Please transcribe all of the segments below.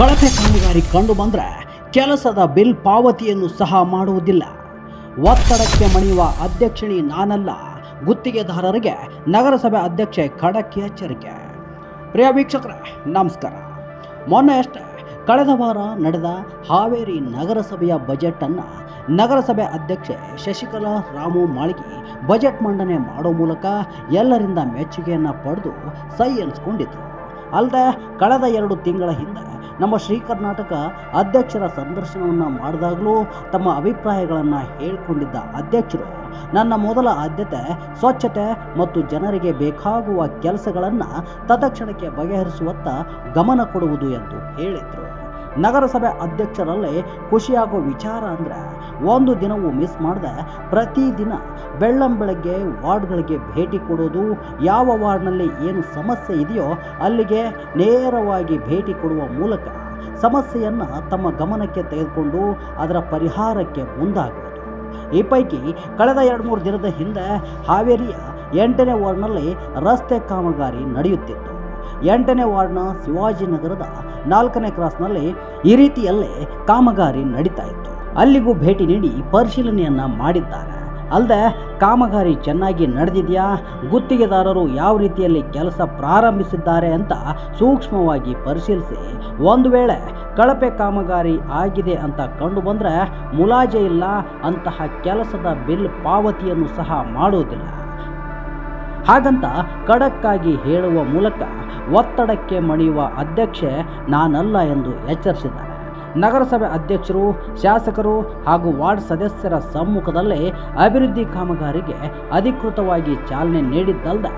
ಕಳಪೆ ಕಾಮಗಾರಿ ಕಂಡು ಬಂದ್ರೆ ಕೆಲಸದ ಬಿಲ್ ಪಾವತಿಯನ್ನು ಸಹ ಮಾಡುವುದಿಲ್ಲ. ಒತ್ತಡಕ್ಕೆ ಮಣಿಯುವ ಅಧ್ಯಕ್ಷಣಿ ನಾನಲ್ಲ, ಗುತ್ತಿಗೆದಾರರಿಗೆ ನಗರಸಭೆ ಅಧ್ಯಕ್ಷೆ ಖಡಕ್ ಎಚ್ಚರಿಕೆ. ಪ್ರಿಯ ವೀಕ್ಷಕರೇ, ನಮಸ್ಕಾರ. ಮೊನ್ನೆ ಅಷ್ಟೇ, ಕಳೆದ ವಾರ ನಡೆದ ಹಾವೇರಿ ನಗರಸಭೆಯ ಬಜೆಟನ್ನು ನಗರಸಭೆ ಅಧ್ಯಕ್ಷೆ ಶಶಿಕಲಾ ರಾಮು ಮಾಳಿಗೆ ಬಜೆಟ್ ಮಂಡನೆ ಮಾಡೋ ಮೂಲಕ ಎಲ್ಲರಿಂದ ಮೆಚ್ಚುಗೆಯನ್ನು ಪಡೆದು ಸೈ ಎನಿಸ್ಕೊಂಡಿದ್ರು. ಅಲ್ಲದೆ ಕಳೆದ ಎರಡು ತಿಂಗಳ ಹಿಂದೆ ನಮ್ಮ ಶ್ರೀ ಕರ್ನಾಟಕ ಅಧ್ಯಕ್ಷರ ಸಂದರ್ಶನವನ್ನು ಮಾಡಿದಾಗಲೂ ತಮ್ಮ ಅಭಿಪ್ರಾಯಗಳನ್ನು ಹೇಳಿಕೊಂಡಿದ್ದ ಅಧ್ಯಕ್ಷರು ನನ್ನ ಮೊದಲ ಆದ್ಯತೆ, ಸ್ವಚ್ಛತೆ ಮತ್ತು ಜನರಿಗೆ ಬೇಕಾಗುವ ಕೆಲಸಗಳನ್ನು ತತ್ಕ್ಷಣಕ್ಕೆ ಬಗೆಹರಿಸುವತ್ತ ಗಮನ ಕೊಡುವುದು ಎಂದು ಹೇಳಿದರು. ನಗರಸಭೆ ಅಧ್ಯಕ್ಷರಲ್ಲಿ ಖುಷಿಯಾಗೋ ವಿಚಾರ ಅಂದರೆ, ಒಂದು ದಿನವೂ ಮಿಸ್ ಮಾಡದೆ ಪ್ರತಿದಿನ ಬೆಳ್ಳಂ ಬೆಳಗ್ಗೆ ವಾರ್ಡ್ಗಳಿಗೆ ಭೇಟಿ ಕೊಡೋದು, ಯಾವ ವಾರ್ಡ್ನಲ್ಲಿ ಏನು ಸಮಸ್ಯೆ ಇದೆಯೋ ಅಲ್ಲಿಗೆ ನೇರವಾಗಿ ಭೇಟಿ ಕೊಡುವ ಮೂಲಕ ಸಮಸ್ಯೆಯನ್ನು ತಮ್ಮ ಗಮನಕ್ಕೆ ತೆಗೆದುಕೊಂಡು ಅದರ ಪರಿಹಾರಕ್ಕೆ ಮುಂದಾಗುವುದು ಈ ಪೈಕಿ ಕಳೆದ ಎರಡು ಮೂರು ದಿನದ ಹಿಂದೆ ಹಾವೇರಿಯ ಎಂಟನೇ ವಾರ್ಡ್ನಲ್ಲಿ ರಸ್ತೆ ಕಾಮಗಾರಿ ನಡೆಯುತ್ತಿತ್ತು. ಎಂಟನೇ ವಾರ್ಡ್ನ ಶಿವಾಜಿನಗರದ ನಾಲ್ಕನೇ ಕ್ರಾಸ್ನಲ್ಲಿ ಈ ರೀತಿಯಲ್ಲೇ ಕಾಮಗಾರಿ ನಡೀತಾ ಇತ್ತು. ಅಲ್ಲಿಗೂ ಭೇಟಿ ನೀಡಿ ಪರಿಶೀಲನೆಯನ್ನ ಮಾಡಿದ್ದಾರೆ. ಅಲ್ಲದೆ ಕಾಮಗಾರಿ ಚೆನ್ನಾಗಿ ನಡೆದಿದೆಯಾ? ಗುತ್ತಿಗೆದಾರರು ಯಾವ ರೀತಿಯಲ್ಲಿ ಕೆಲಸ ಪ್ರಾರಂಭಿಸಿದ್ದಾರೆ ಅಂತ ಸೂಕ್ಷ್ಮವಾಗಿ ಪರಿಶೀಲಿಸಿ. ಒಂದು ವೇಳೆ ಕಳಪೆ ಕಾಮಗಾರಿ ಆಗಿದೆ ಅಂತ ಕಂಡು ಬಂದರೆ ಮುಲಾಜೆ ಇಲ್ಲ, ಅಂತಹ ಕೆಲಸದ ಬಿಲ್ ಪಾವತಿಯನ್ನು ಸಹ ಮಾಡುವುದಿಲ್ಲ ಹಾಗಂತ ಖಡಕ್ಕಾಗಿ ಹೇಳುವ ಮೂಲಕ ಒತ್ತಡಕ್ಕೆ ಮಣಿಯುವ ಅಧ್ಯಕ್ಷೆ ನಾನಲ್ಲ ಎಂದು ಎಚ್ಚರಿಸಿದ್ದಾರೆ. ನಗರಸಭೆ ಅಧ್ಯಕ್ಷರು, ಶಾಸಕರು ಹಾಗೂ ವಾರ್ಡ್ ಸದಸ್ಯರ ಸಮ್ಮುಖದಲ್ಲೇ ಅಭಿವೃದ್ಧಿ ಕಾಮಗಾರಿಗೆ ಅಧಿಕೃತವಾಗಿ ಚಾಲನೆ ನೀಡಿದ್ದಲ್ಲದೆ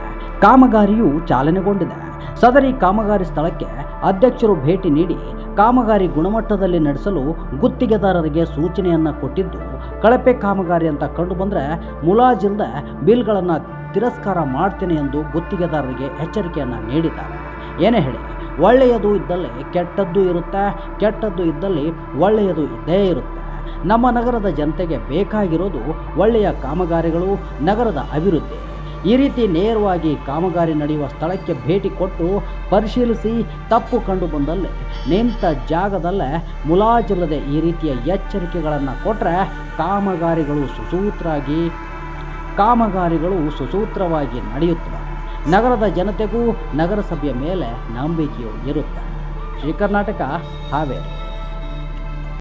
ಕಾಮಗಾರಿಯು ಚಾಲನೆಗೊಂಡಿದೆ. ಸದರಿ ಕಾಮಗಾರಿ ಸ್ಥಳಕ್ಕೆ ಅಧ್ಯಕ್ಷರು ಭೇಟಿ ನೀಡಿ ಕಾಮಗಾರಿ ಗುಣಮಟ್ಟದಲ್ಲಿ ನಡೆಸಲು ಗುತ್ತಿಗೆದಾರರಿಗೆ ಸೂಚನೆಯನ್ನು ಕೊಟ್ಟಿದ್ದು, ಕಳಪೆ ಕಾಮಗಾರಿ ಅಂತ ಕಂಡು ಬಂದರೆ ಮುಲಾಜಿಲ್ಲದೆ ಬಿಲ್ಗಳನ್ನು ತಿರಸ್ಕಾರ ಮಾಡ್ತೇನೆ ಎಂದು ಗುತ್ತಿಗೆದಾರರಿಗೆ ಎಚ್ಚರಿಕೆಯನ್ನು ನೀಡಿದ್ದಾರೆ. ಏನೇ ಹೇಳಿ, ಒಳ್ಳೆಯದು ಇದ್ದಲ್ಲಿ ಕೆಟ್ಟದ್ದು ಇರುತ್ತೆ, ಕೆಟ್ಟದ್ದು ಇದ್ದಲ್ಲಿ ಒಳ್ಳೆಯದು ಇದ್ದೇ ಇರುತ್ತೆ. ನಮ್ಮ ನಗರದ ಜನತೆಗೆ ಬೇಕಾಗಿರೋದು ಒಳ್ಳೆಯ ಕಾಮಗಾರಿಗಳು, ನಗರದ ಅಭಿವೃದ್ಧಿ. ಈ ರೀತಿ ನೇರವಾಗಿ ಕಾಮಗಾರಿ ನಡೆಯುವ ಸ್ಥಳಕ್ಕೆ ಭೇಟಿ ಕೊಟ್ಟು ಪರಿಶೀಲಿಸಿ ತಪ್ಪು ಕಂಡು ಬಂದಲ್ಲಿ, ನಿಂತ ಜಾಗದಲ್ಲೇ ಮುಲಾಜಿಲ್ಲದೆ ಈ ರೀತಿಯ ಎಚ್ಚರಿಕೆಗಳನ್ನು ಕೊಟ್ಟರೆ ಕಾಮಗಾರಿಗಳು ಸುಸೂತ್ರಾಗಿ ಕಾಮಗಾರಿಗಳು ಸುಸೂತ್ರವಾಗಿ ನಡೆಯುತ್ತವೆ. ನಗರದ ಜನತೆಗೂ ನಗರಸಭೆಯ ಮೇಲೆ ನಂಬಿಕೆಯು ಇರುತ್ತೆ. ಶ್ರೀ ಕರ್ನಾಟಕ ಹಾವೇರಿ.